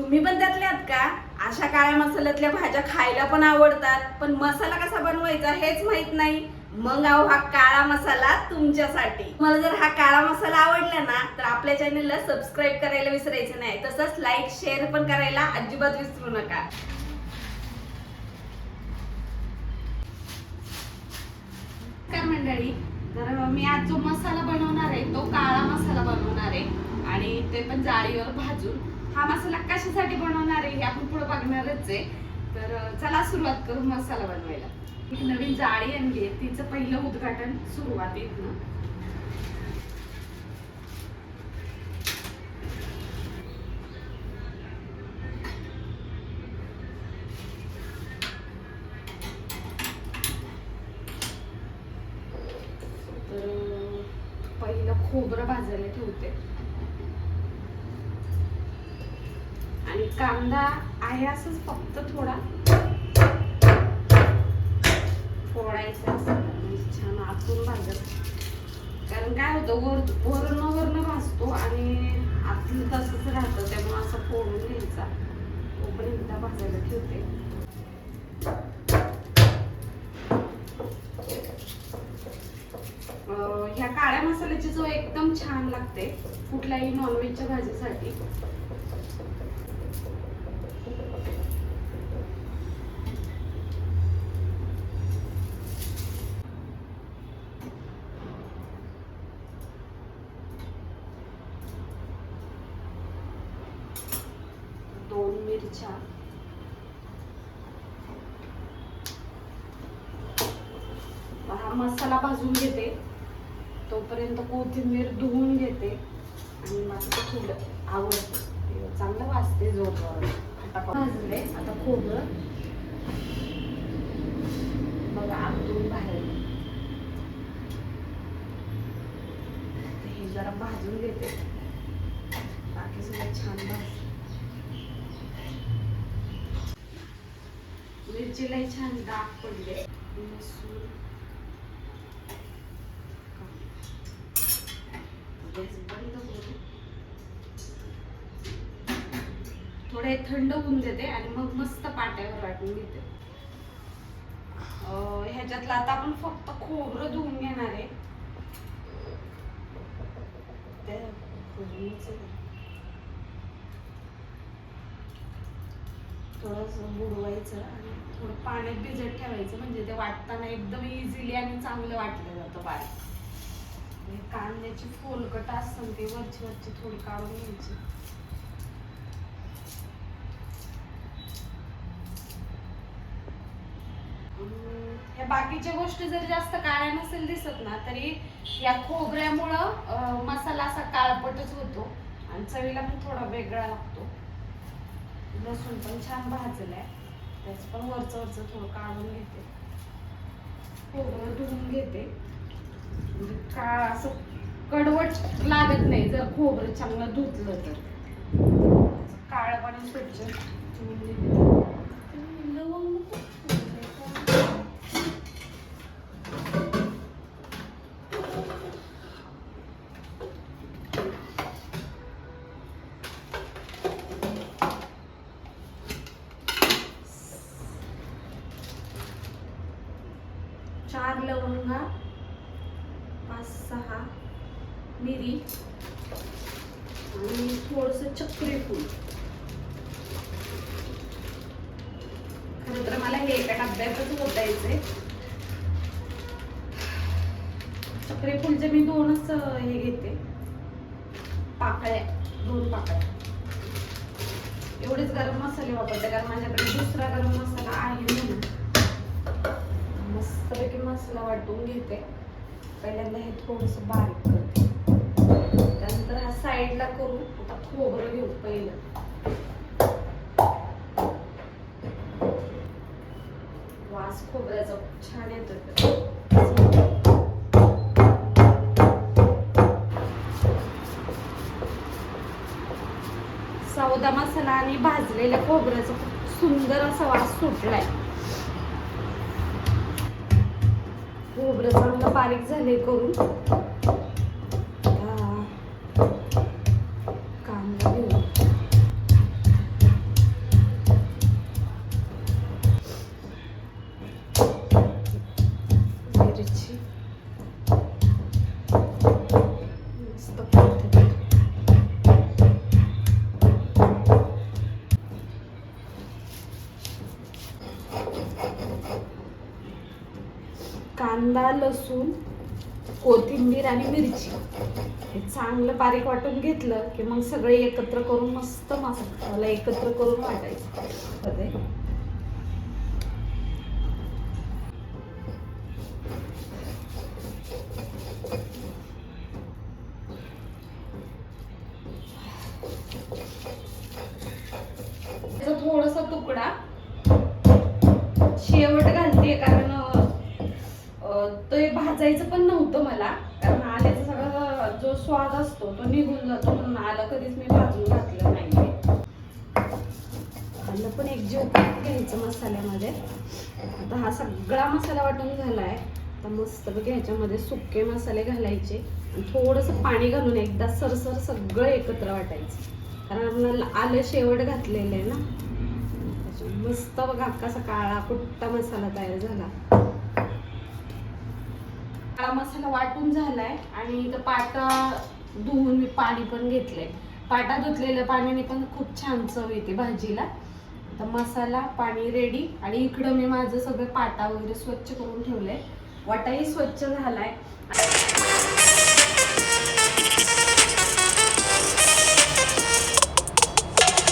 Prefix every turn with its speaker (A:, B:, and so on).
A: तुम्ही पण त्यातले आहात का? अशा काळ्या मसाल्यातल्या भाज्या खायला पण आवडतात पण मसाला कसा बनवायचा हेच माहीत नाही. मग अहो हा काळा मसाला तुमच्यासाठी. मला जर हा काळा मसाला आवडला ना तर आपल्या चॅनलला सबस्क्राईब करायला विसरायचं नाही. तसंच लाईक शेअर पण करायला अजिबात विसरू नका. काय मंडळी. तर मी आज जो मसाला बनवणार आहे तो काळा मसाला बनवणार आहे. आणि ते पण जाळीवर हा मसाला कशासाठी बनवणार आहे हे आपण पुढे बघणारच आहे. तर चला सुरुवात करू मसाला बनवायला. एक नवीन जाळी आणली आहे. तिचं पहिलं उद्घाटन सुरुवातीतनं तर पहिलं खोबरं भाजायला ठेवते. आणि कांदा आहे असंच फक्त थोडा. फोडायचा असं म्हणजे छान आतून भाजत. कारण काय होतं वर वरण वरण भाजतो आणि आतून तसंच राहतं त्यामुळे असं फोडून घ्यायचा. तोपर्यंत भाजायला ठेवते. मसाल्याची चव एकदम छान लागते कुठल्याही नॉनव्हेजच्या भाजीसाठी दोन मिरच्या. हा मसाला भाजून घेते. तोपर्यंत कोथिंबीर धुवून घेते. आणि मला थोडं आवडते. चांगलं वाजते जोरवर आता भाजले. आता खोबरं. बघा आतून बाहेर. हे जरा भाजून घेते. बाकी सगळं छान भाज मिरचीलाही छान दाग पडले. लसूण. थोडे थंड होऊन देते आणि मग मस्त पाट्यावर वाटून घेते. ह्याच्यातलं आता आपण फक्त खोबरं धुवून घेणार आहे. थोडस बुडवायचं आणि थोडं पाण्यात भिजत ठेवायचं म्हणजे ते वाटताना एकदम इझिली आणि चांगलं वाटलं जातं पाणी म्हणजे कांद्याची फोलकट असतं ते वरची वरची थोडी काढून घ्यायची. ह्या बाकीच्या गोष्टी जर जास्त काळ्या नसेल दिसत ना तरी या खोबऱ्यामुळं मसाला असा काळपटच होतो आणि चवीला पण थोडा वेगळा लागतो. लसूण पण छान भाजलाय. त्याच पण वरचं वरचं थोडं काढून घेते. खोबरं धुवून घेते. म्हणजे का असं कडवट लागत नाही जर खोबरं चांगलं धुतलं तर. काळ पाणी स्वच्छ चार लवंगा पाच सहा मिरी आणि थोडस चक्री फूल. खरं तर मला हे एका डब्यातच ओतायचंय. चक्री फुलचे मी दोनच हे घेते. पाकळ्या दोन पाकळ्या. एवढेच गरम मसाले वापरते कारण माझ्याकडे दुसरा गरम मसाला आहे म्हणून. मस्तपैकी मसाला वाटून घेते. पहिल्यांदा हे थोडस बारीक करते. त्यानंतर हा साईडला करू. आता खोबरं घेऊ पहिलं. वास खोबऱ्याचा छान येतो सौदा मसाला आणि भाजलेल्या खोबऱ्याचा खूप सुंदर असा वास सुटलाय. खोबरं चांगलं बारीक झाले करून कांदा घेऊ मिरची कांदा लसूण कोथिंबीर आणि मिरची. हे चांगलं बारीक वाटून घेतलं की मग सगळे एकत्र करून मस्त मसाला एकत्र करून वाटायचं. त्याचा थोडासा तुकडा. शेवट घालते कारण ते भाजायचं पण नव्हतं मला. कारण आल्याचा सगळा जो स्वाद असतो तो निघून जातो म्हणून आलं कधीच मी भाजून घातलं नाही आलं पण एक जीव घ्यायचं मसाल्यामध्ये. आता हा सगळा मसाला वाटून झालाय. आता मस्तपैकी ह्याच्यामध्ये सुके मसाले घालायचे. आणि थोडंसं पाणी घालून एकदा सरसर सगळं एकत्र वाटायचं. कारण आलं शेवट घातलेलं आहे ना. मस्त बघा कसा काळा कुट्टा मसाला तयार झाला. खडा मसाला वाटून झालाय आणि इथं पाटा धुवून मी पाणी पण घेतलंय. पाटा धुतलेल्या पाण्याने पण खूप छान चव येते भाजीला. तर मसाला पाणी रेडी आणि इकडं मी माझं सगळं पाटा वगैरे स्वच्छ करून ठेवलंय. वाटाही स्वच्छ झालाय.